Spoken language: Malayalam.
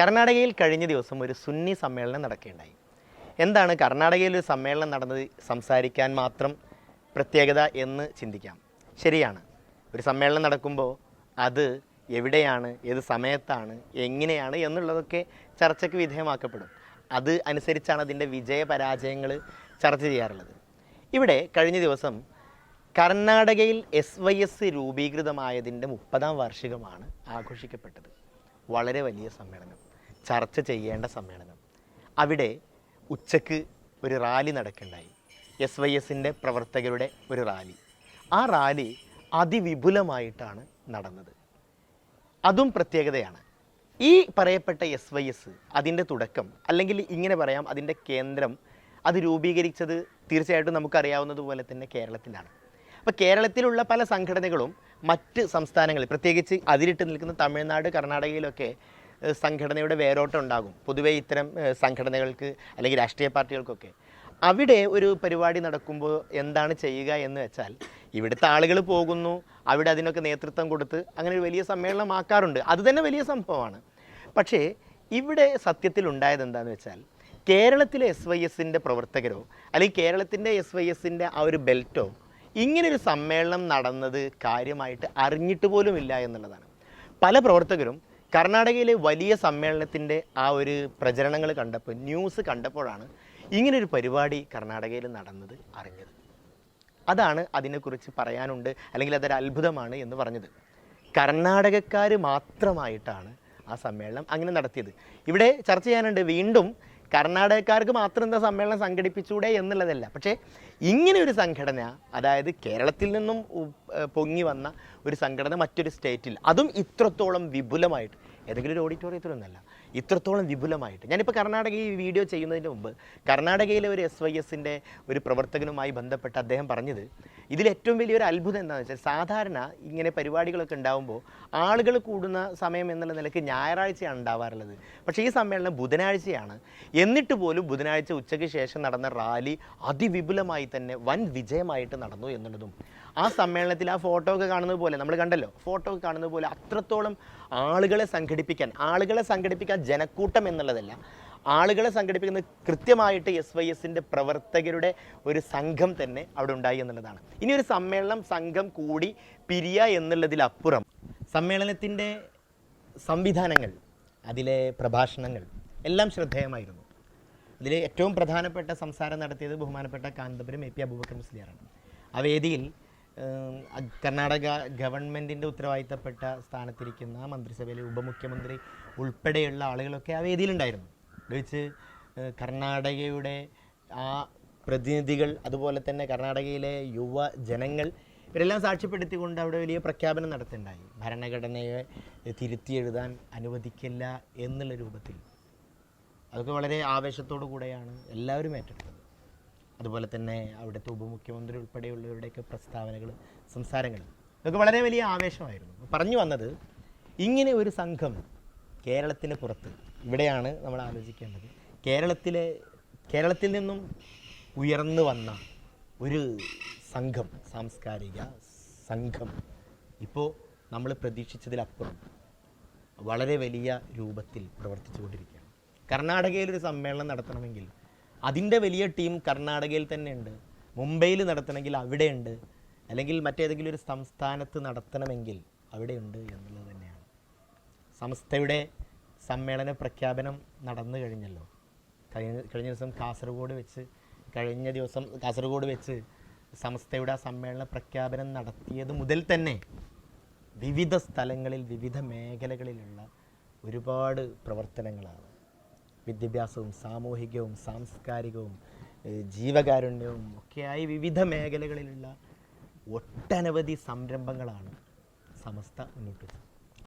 കർണാടകയിൽ കഴിഞ്ഞ ദിവസം ഒരു സുന്നി സമ്മേളനം നടക്കുകയുണ്ടായി. എന്താണ് കർണാടകയിൽ ഒരു സമ്മേളനം നടന്നത്? സംസാരിക്കാൻ മാത്രം പ്രത്യേകത എന്ന് ചിന്തിക്കാം. ശരിയാണ്. ഒരു സമ്മേളനം നടക്കുമ്പോൾ അത് എവിടെയാണ് ഏത് സമയത്താണ് എങ്ങനെയാണ് എന്നുള്ളതൊക്കെ ചർച്ചയ്ക്ക് വിധേയമാക്കപ്പെടും. അത് അനുസരിച്ചാണ് അതിന്റെ വിജയ പരാജയങ്ങൾ ചർച്ച ചെയ്യാറുള്ളത്. ഇവിടെ കഴിഞ്ഞ ദിവസം കർണാടകയിൽ എസ് വൈ എസ് രൂപീകൃതമായതിന്റെ മുപ്പതാം വാർഷികമാണ് ആഘോഷിക്കപ്പെട്ടത്. വളരെ വലിയ സമ്മേളനം. ചർച്ച ചെയ്യേണ്ട സമ്മേളനം. അവിടെ ഉച്ചയ്ക്ക് ഒരു റാലി നടക്കുണ്ടായി. എസ് വൈ എസിന്റെ പ്രവർത്തകരുടെ ഒരു റാലി. ആ റാലി അതിവിപുലമായിട്ടാണ് നടന്നത്. അതും പ്രത്യേകതയാണ്. ഈ പറയപ്പെട്ട എസ് വൈ എസ് അതിന്റെ തുടക്കം അല്ലെങ്കിൽ ഇങ്ങനെ പറയാം അതിന്റെ കേന്ദ്രം അത് രൂപീകരിച്ചത് തീർച്ചയായിട്ടും നമുക്കറിയാവുന്നതുപോലെ തന്നെ കേരളത്തിലാണ്. അപ്പോൾ കേരളത്തിലുള്ള പല സംഘടനകളും മറ്റ് സംസ്ഥാനങ്ങളിൽ പ്രത്യേകിച്ച് അതിരിട്ട് നിൽക്കുന്ന തമിഴ്നാട് കർണാടകയിലൊക്കെ സംഘടനയുടെ വേരോട്ടം ഉണ്ടാകും. പൊതുവേ ഇത്തരം സംഘടനകൾക്ക് അല്ലെങ്കിൽ രാഷ്ട്രീയ പാർട്ടികൾക്കൊക്കെ. അവിടെ ഒരു പരിപാടി നടക്കുമ്പോൾ എന്താണ് ചെയ്യുക എന്ന് വെച്ചാൽ ഇവിടുത്തെ ആളുകൾ പോകുന്നു അവിടെ അതിനൊക്കെ നേതൃത്വം കൊടുത്ത് അങ്ങനെ ഒരു വലിയ സമ്മേളനമാക്കാറുണ്ട് അത് തന്നെ വലിയ സംഭവമാണ്. പക്ഷേ ഇവിടെ സത്യത്തിൽ ഉണ്ടായത് എന്താണെന്ന് വെച്ചാൽ കേരളത്തിലെ എസ് വൈ എസിന്റെ പ്രവർത്തകരോ അല്ലെങ്കിൽ കേരളത്തിന്റെ എസ് വൈ എസിന്റെ ആ ഒരു ബെൽറ്റോ ഇങ്ങനൊരു സമ്മേളനം നടന്നത് കാര്യമായിട്ട് അറിഞ്ഞിട്ട് പോലുമില്ല എന്നുള്ളതാണ്. പല പ്രവർത്തകരും കർണാടകയിലെ വലിയ സമ്മേളനത്തിന്റെ ആ ഒരു പ്രചരണങ്ങൾ കണ്ടപ്പോൾ ന്യൂസ് കണ്ടപ്പോഴാണ് ഇങ്ങനൊരു പരിപാടി കർണാടകയിൽ നടന്നത് അറിഞ്ഞത്. അതാണ് അതിനെക്കുറിച്ച് പറയാനുണ്ട് അല്ലെങ്കിൽ അതൊരു അത്ഭുതമാണ് എന്ന് പറഞ്ഞത്. കർണാടകക്കാർ മാത്രമായിട്ടാണ് ആ സമ്മേളനം അങ്ങനെ നടത്തിയത്. ഇവിടെ ചർച്ച ചെയ്യാനുണ്ട് വീണ്ടും കർണാടകക്കാർക്ക് മാത്രം എന്താ സമ്മേളനം സംഘടിപ്പിച്ചൂടെ എന്നുള്ളതല്ല. പക്ഷേ ഇങ്ങനെ ഒരു സംഘടന അതായത് കേരളത്തിൽ നിന്നും പൊങ്ങി വന്ന ഒരു സംഘടന മറ്റൊരു സ്റ്റേറ്റിൽ അതും ഇത്രത്തോളം വിപുലമായിട്ട്. ഏതെങ്കിലും ഒരു ഓഡിറ്റോറിയത്തിലൊന്നല്ല ഇത്രത്തോളം വിപുലമായിട്ട്. ഞാനിപ്പോൾ കർണാടകയിൽ ഈ വീഡിയോ ചെയ്യുന്നതിന് മുമ്പ് കർണാടകയിലെ ഒരു എസ് വൈ എസിന്റെ ഒരു പ്രവർത്തകനുമായി ബന്ധപ്പെട്ട് അദ്ദേഹം പറഞ്ഞത് ഇതിലേറ്റവും വലിയൊരു അത്ഭുതം എന്താണെന്ന് വെച്ചാൽ സാധാരണ ഇങ്ങനെ പരിപാടികളൊക്കെ ഉണ്ടാകുമ്പോൾ ആളുകൾ കൂടുന്ന സമയം എന്നുള്ള നിലയ്ക്ക് ഞായറാഴ്ചയാണ് ഉണ്ടാവാറുള്ളത്. പക്ഷേ ഈ സമ്മേളനം ബുധനാഴ്ചയാണ്. എന്നിട്ട് പോലും ബുധനാഴ്ച ഉച്ചയ്ക്ക് ശേഷം നടന്ന റാലി അതിവിപുലമായി തന്നെ വൻ വിജയമായിട്ട് നടന്നു എന്നുള്ളതും ആ സമ്മേളനത്തിൽ ആ ഫോട്ടോ ഒക്കെ കാണുന്നത് പോലെ നമ്മൾ കണ്ടല്ലോ ഫോട്ടോ ഒക്കെ കാണുന്നത് പോലെ അത്രത്തോളം ആളുകളെ സംഘടിപ്പിക്കാൻ ആളുകളെ സംഘടിപ്പിക്കാൻ ജനക്കൂട്ടം എന്നുള്ളതല്ല ആളുകളെ സംഘടിപ്പിക്കുന്നത് കൃത്യമായിട്ട് എസ് വൈ എസിന്റെ പ്രവർത്തകരുടെ ഒരു സംഘം തന്നെ അവിടെ ഉണ്ടായി എന്നുള്ളതാണ്. ഇനി ഒരു സമ്മേളനം സംഘം കൂടി പിരിയ എന്നുള്ളതിലപ്പുറം സമ്മേളനത്തിന്റെ സംവിധാനങ്ങൾ അതിലെ പ്രഭാഷണങ്ങൾ എല്ലാം ശ്രദ്ധേയമായിരുന്നു. അതിൽ ഏറ്റവും പ്രധാനപ്പെട്ട സംസാരം നടത്തിയത് ബഹുമാനപ്പെട്ട കാന്തപുരം എ പി അബൂബക്കർ മുസ്ലിയാറാണ്. ആ വേദിയിൽ കർണാടക ഗവൺമെന്റിന്റെ ഉത്തരവാദിത്തപ്പെട്ട സ്ഥാനത്തിരിക്കുന്ന മന്ത്രിസഭയിലെ ഉപമുഖ്യമന്ത്രി ഉൾപ്പെടെയുള്ള ആളുകളൊക്കെ ആ വേദിയിലുണ്ടായിരുന്നു. വെച്ച് കർണാടകയുടെ ആ പ്രതിനിധികൾ അതുപോലെ തന്നെ കർണാടകയിലെ യുവ ജനങ്ങൾ ഇവരെല്ലാം സാക്ഷ്യപ്പെടുത്തിക്കൊണ്ട് അവിടെ വലിയ പ്രഖ്യാപനം നടത്തുന്നുണ്ടായി ഭരണഘടനയെ തിരുത്തി എഴുതാൻ അനുവദിക്കില്ല എന്നുള്ള രൂപത്തിൽ. അതൊക്കെ വളരെ ആവേശത്തോടു കൂടെയാണ് എല്ലാവരും ഏറ്റെടുത്തത്. അതുപോലെ തന്നെ അവിടുത്തെ ഉപമുഖ്യമന്ത്രി ഉൾപ്പെടെയുള്ളവരുടെയൊക്കെ പ്രസ്താവനകൾ സംസാരങ്ങൾ ഇതൊക്കെ വളരെ വലിയ ആവേശമായിരുന്നു. പറഞ്ഞു വന്നത് ഇങ്ങനെ ഒരു സംഘം കേരളത്തിന് പുറത്ത് ഇവിടെയാണ് നമ്മൾ ആലോചിക്കേണ്ടത്. കേരളത്തിലെ കേരളത്തിൽ നിന്നും ഉയർന്നു വന്ന ഒരു സംഘം സാംസ്കാരിക സംഘം ഇപ്പോൾ നമ്മൾ പ്രതീക്ഷിച്ചതിലപ്പുറം വളരെ വലിയ രൂപത്തിൽ പ്രവർത്തിച്ചു കൊണ്ടിരിക്കുകയാണ് കർണാടകയിൽ ഒരു സമ്മേളനം നടത്തണമെങ്കിൽ അതിന്റെ വലിയ ടീം കർണാടകയിൽ തന്നെ ഉണ്ട്. മുംബൈയിൽ നടത്തണമെങ്കിൽ അവിടെയുണ്ട് അല്ലെങ്കിൽ മറ്റേതെങ്കിലും ഒരു സംസ്ഥാനത്ത് നടത്തണമെങ്കിൽ അവിടെയുണ്ട് എന്നുള്ളത് തന്നെയാണ്. സംസ്ഥയുടെ സമ്മേളന പ്രഖ്യാപനം നടന്നു കഴിഞ്ഞല്ലോ. കഴിഞ്ഞ കഴിഞ്ഞ ദിവസം കാസർഗോഡ് വെച്ച് കഴിഞ്ഞ ദിവസം കാസർഗോഡ് വെച്ച് സംസ്ഥയുടെ സമ്മേളന പ്രഖ്യാപനം നടത്തിയത് മുതൽ തന്നെ വിവിധ സ്ഥലങ്ങളിൽ വിവിധ മേഖലകളിലുള്ള ഒരുപാട് പ്രവർത്തനങ്ങളാണ്. വിദ്യാഭ്യാസവും സാമൂഹികവും സാംസ്കാരികവും ജീവകാരുണ്യവും ഒക്കെയായി വിവിധ മേഖലകളിലുള്ള ഒട്ടനവധി സംരംഭങ്ങളാണ് സമസ്ത മുന്നോട്ട്